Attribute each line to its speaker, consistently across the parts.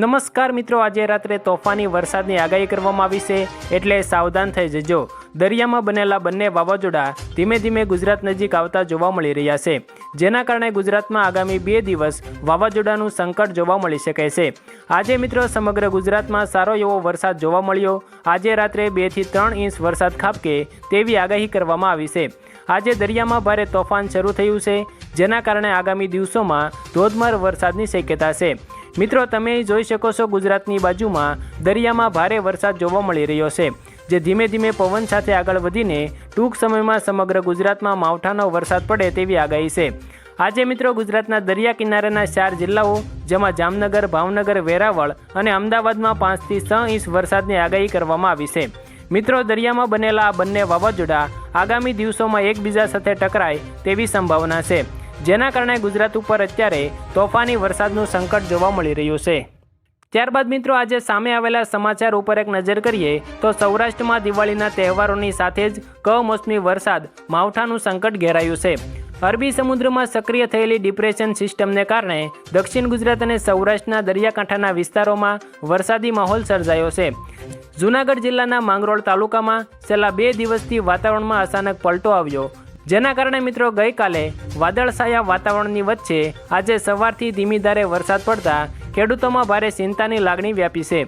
Speaker 1: નમસ્કાર મિત્રો, આજે રાત્રે તોફાની વરસાદની આગાહી કરવામાં આવી છે, એટલે સાવધાન થઈ જજો. દરિયામાં બનેલા બંને વાવાઝોડા ધીમે ધીમે ગુજરાત નજીક આવતા જોવા મળી રહ્યા છે, જેના કારણે ગુજરાતમાં આગામી બે દિવસ વાવાઝોડાનું સંકટ જોવા મળી શકે છે. આજે મિત્રો, સમગ્ર ગુજરાતમાં સારો એવો વરસાદ જોવા મળ્યો. આજે રાત્રે બેથી ત્રણ ઇંચ વરસાદ ખાબકે તેવી આગાહી કરવામાં આવી છે. આજે દરિયામાં ભારે તોફાન શરૂ થયું છે, જેના કારણે આગામી દિવસોમાં ધોધમાર વરસાદની શક્યતા છે. મિત્રો, તમે જોઈ શકો છો ગુજરાતની બાજુમાં દરિયામાં ભારે વરસાદ જોવા મળી રહ્યો છે, જે ધીમે ધીમે પવન સાથે આગળ વધીને ટૂંક સમયમાં સમગ્ર ગુજરાતમાં માવઠાનો વરસાદ પડે તેવી આગાહી છે. આજે મિત્રો, ગુજરાતના દરિયા કિનારાના ચાર જિલ્લાઓ, જેમાં જામનગર, ભાવનગર, વેરાવળ અને અમદાવાદમાં પાંચથી છ ઇંચ વરસાદની આગાહી કરવામાં આવી છે. મિત્રો, દરિયામાં બનેલા આ બંને વાવાઝોડા આગામી દિવસોમાં એકબીજા સાથે ટકરાય તેવી સંભાવના છે. જેના કારણે ગુજરાત ઉપર અત્યારે તોફાની વરસાદનું સંકટ જોવા મળી રહ્યું છે. ત્યારબાદ મિત્રો, આજે સામે આવેલા સમાચાર ઉપર એક નજર કરીએ, તો સૌરાષ્ટ્રમાં દિવાળીના તહેવારોની સાથે જ કમોસમી વરસાદ માવઠાનું સંકટ ઘેરાયું છે. અરબી સમુદ્રમાં સક્રિય થયેલી ડિપ્રેશન સિસ્ટમને કારણે દક્ષિણ ગુજરાત અને સૌરાષ્ટ્રના દરિયાકાંઠાના વિસ્તારોમાં વરસાદી માહોલ સર્જાયો છે. જૂનાગઢ જિલ્લાના માંગરોળ તાલુકામાં છેલ્લા બે દિવસથી વાતાવરણમાં અચાનક પલટો આવ્યો. જેના કારણે મિત્રો ગઈકાલે વાદળછાયા વાતાવરણની વચ્ચે આજે સવારથી ધીમી ધારે વરસાદ પડતા ખેડૂતોમાં ભારે ચિંતાની લાગણી વ્યાપી છે.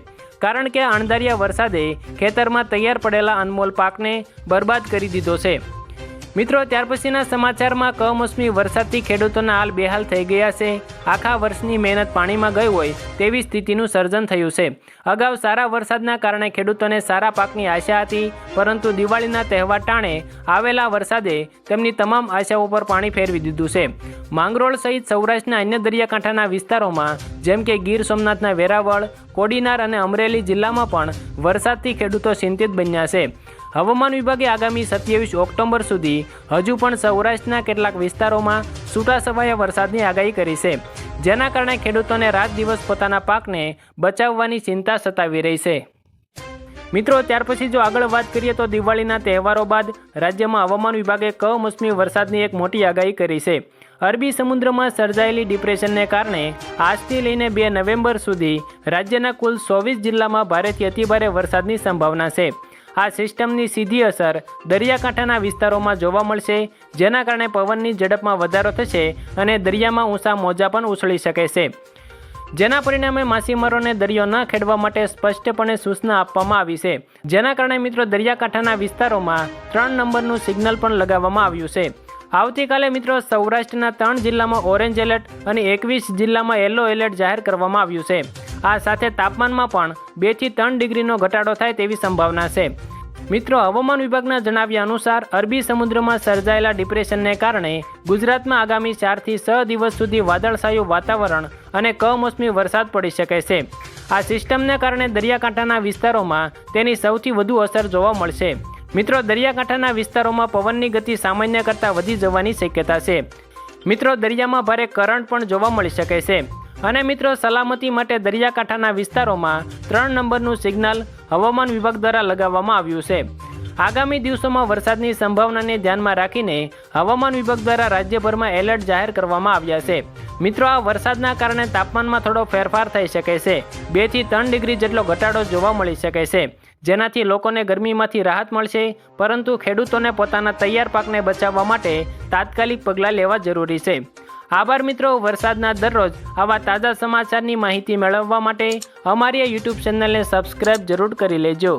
Speaker 1: કારણ કે અણધાર્યા વરસાદે ખેતરમાં તૈયાર પડેલા અનમોલ પાકને બરબાદ કરી દીધો છે. મિત્રો, ત્યાર પછીના સમાચારમાં કમોસમી વરસાદથી ખેડૂતોના હાલ બેહાલ થઈ ગયા છે. આખા વર્ષની મહેનત પાણીમાં ગઈ હોય તેવી સ્થિતિનું સર્જન થયું છે. અગાઉ સારા વરસાદના કારણે ખેડૂતોને સારા પાકની આશા હતી, પરંતુ દિવાળીના તહેવાર ટાણે આવેલા વરસાદે તેમની તમામ આશાઓ પર પાણી ફેરવી દીધું છે. માંગરોળ સહિત સૌરાષ્ટ્રના અન્ય દરિયાકાંઠાના વિસ્તારોમાં, જેમ કે ગીર સોમનાથના વેરાવળ, કોડીનાર અને અમરેલી જિલ્લામાં પણ વરસાદથી ખેડૂતો ચિંતિત બન્યા છે. હવામાન વિભાગે આગામી સત્યાવીસ ઓક્ટોબર સુધી હજુ પણ સૌરાષ્ટ્રના કેટલાક વિસ્તારોમાં છૂટાછવાયા વરસાદની આગાહી કરી છે, જેના કારણે ખેડૂતોને રાત દિવસ પોતાના પાકને બચાવવાની ચિંતા સતાવી રહી છે. મિત્રો, ત્યાર પછી જો આગળ વાત કરીએ તો દિવાળીના તહેવારો બાદ રાજ્યમાં હવામાન વિભાગે કમોસમી વરસાદની એક મોટી આગાહી કરી છે. અરબી સમુદ્રમાં સર્જાયેલી ડિપ્રેશનને કારણે આજથી લઈને બે નવેમ્બર સુધી રાજ્યના કુલ ચોવીસ જિલ્લામાં ભારેથી અતિભારે વરસાદની સંભાવના છે. આ સિસ્ટમની સીધી અસર દરિયાકાંઠાના વિસ્તારોમાં જોવા મળશે, જેના કારણે પવનની ઝડપમાં વધારો થશે અને દરિયામાં ઊંચા મોજા પણ ઉછળી શકે છે. જેના પરિણામે માછીમારોને દરિયો ન ખેડવા માટે સ્પષ્ટપણે સૂચના આપવામાં આવી છે. જેના કારણે મિત્રો દરિયાકાંઠાના વિસ્તારોમાં ત્રણ નંબરનું સિગ્નલ પણ લગાવવામાં આવ્યું છે. આવતીકાલે મિત્રો સૌરાષ્ટ્રના ત્રણ જિલ્લામાં ઓરેન્જ એલર્ટ અને એકવીસ જિલ્લામાં યલો એલર્ટ જાહેર કરવામાં આવ્યું છે. આ સાથે તાપમાનમાં પણ બેથી ત્રણ ડિગ્રીનો ઘટાડો થાય તેવી સંભાવના છે. મિત્રો, હવામાન વિભાગના જણાવ્યા અનુસાર, અરબી સમુદ્રમાં સર્જાયેલા ડિપ્રેશનને કારણે ગુજરાતમાં આગામી ચારથી છ દિવસ સુધી વાદળછાયું વાતાવરણ અને કમોસમી વરસાદ પડી શકે છે. આ સિસ્ટમને કારણે દરિયાકાંઠાના વિસ્તારોમાં તેની સૌથી વધુ અસર જોવા મળશે. મિત્રો, દરિયાકાંઠાના વિસ્તારોમાં પવનની ગતિ સામાન્ય કરતાં વધી જવાની શક્યતા છે. મિત્રો, દરિયામાં ભારે કરંટ પણ જોવા મળી શકે છે. અને મિત્રો, સલામતી માટે દરિયાકાંઠાના વિસ્તારોમાં ત્રણ નંબરનું સિગ્નલ હવામાન વિભાગ દ્વારા લગાવવામાં આવ્યું છે. આગામી દિવસોમાં વરસાદની સંભાવનાને ધ્યાનમાં રાખીને હવામાન વિભાગ દ્વારા રાજ્યભરમાં એલર્ટ જાહેર કરવામાં આવ્યા છે. મિત્રો, આ વરસાદના કારણે તાપમાનમાં થોડો ફેરફાર થઈ શકે છે. બેથી ત્રણ ડિગ્રી જેટલો ઘટાડો જોવા મળી શકે છે. જેનાથી લોકોને ગરમીમાંથી રાહત મળશે, પરંતુ ખેડૂતોને પોતાના તૈયાર પાકને બચાવવા માટે તાત્કાલિક પગલાં લેવા જરૂરી છે. આભાર મિત્રો, વરસાદના દરરોજ આવા તાજા સમાચારની માહિતી મેળવવા માટે અમારી યુટ્યુબ ચેનલને સબસ્ક્રાઈબ જરૂર કરી લેજો.